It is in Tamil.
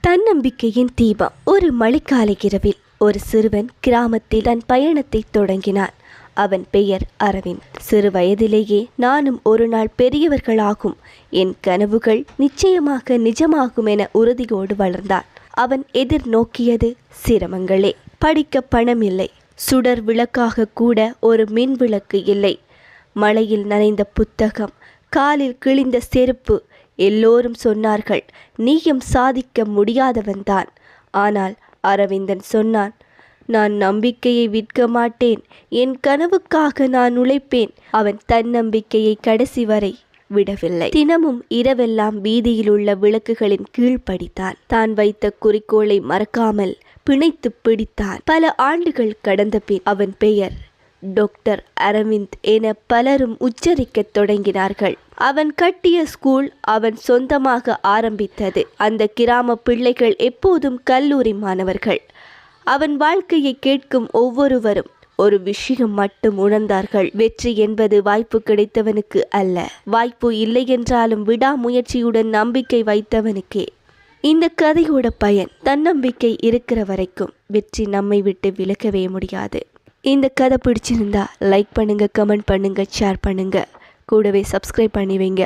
தன்னம்பிக்கையின் தீபம் ஒரு மழைக்கால இரவில் ஒரு சிறுவன் கிராமத்தில் தன் பயணத்தை தொடங்கினான். அவன் பெயர் அரவிந்த். சிறு வயதிலேயே நானும் ஒரு நாள் பெரியவர்களாகும். என் கனவுகள் நிச்சயமாக நிஜமாகும் என உறுதியோடு வளர்ந்தான். அவன் எதிர்நோக்கியது சிரமங்களே. படிக்க பணம் இல்லை. சுடர் விளக்காக கூட ஒரு மின் விளக்கு இல்லை. மழையில் நனைந்த புத்தகம் காலில் கிழிந்த செருப்பு எல்லோரும் சொன்னார்கள் நீயும் சாதிக்க முடியாதவன்தான் ஆனால் அரவிந்தன் சொன்னான் நான் நம்பிக்கையை விற்க மாட்டேன் என் கனவுக்காக நான் உழைப்பேன். அவன் தன்னம்பிக்கையை கடைசி வரை விடவில்லை. தினமும் இரவெல்லாம் வீதியில் உள்ள விளக்குகளின் கீழ் படித்தான். தான் வைத்த குறிக்கோளை மறக்காமல் பிணைத்து பிடித்தான். பல ஆண்டுகள் கடந்த பின் அவன் பெயர் டாக்டர் அரவிந்த் என பலரும் உச்சரிக்கத் தொடங்கினார்கள். அவன் கட்டிய ஸ்கூல் அவன் சொந்தமாக ஆரம்பித்தது. அந்த கிராம பிள்ளைகள் எப்போதும் கல்லூரி மாணவர்கள். அவன் வாழ்க்கையை கேட்கும் ஒவ்வொருவரும் ஒரு விஷயம் மட்டும் உணர்ந்தார்கள். வெற்றி என்பது வாய்ப்பு கிடைத்தவனுக்கு அல்ல. வாய்ப்பு இல்லை என்றாலும் விடாமுயற்சியுடன் நம்பிக்கை வைத்தவனுக்கே. இந்த கதையோட பயன் தன்னம்பிக்கை இருக்கிற வரைக்கும் வெற்றி நம்மை விட்டு விலகவே முடியாது. இந்த கதை பிடிச்சிருந்தா லைக் பண்ணுங்கள் கமெண்ட் பண்ணுங்கள் ஷேர் பண்ணுங்கள் கூடவே சப்ஸ்கிரைப் பண்ணி வைங்க.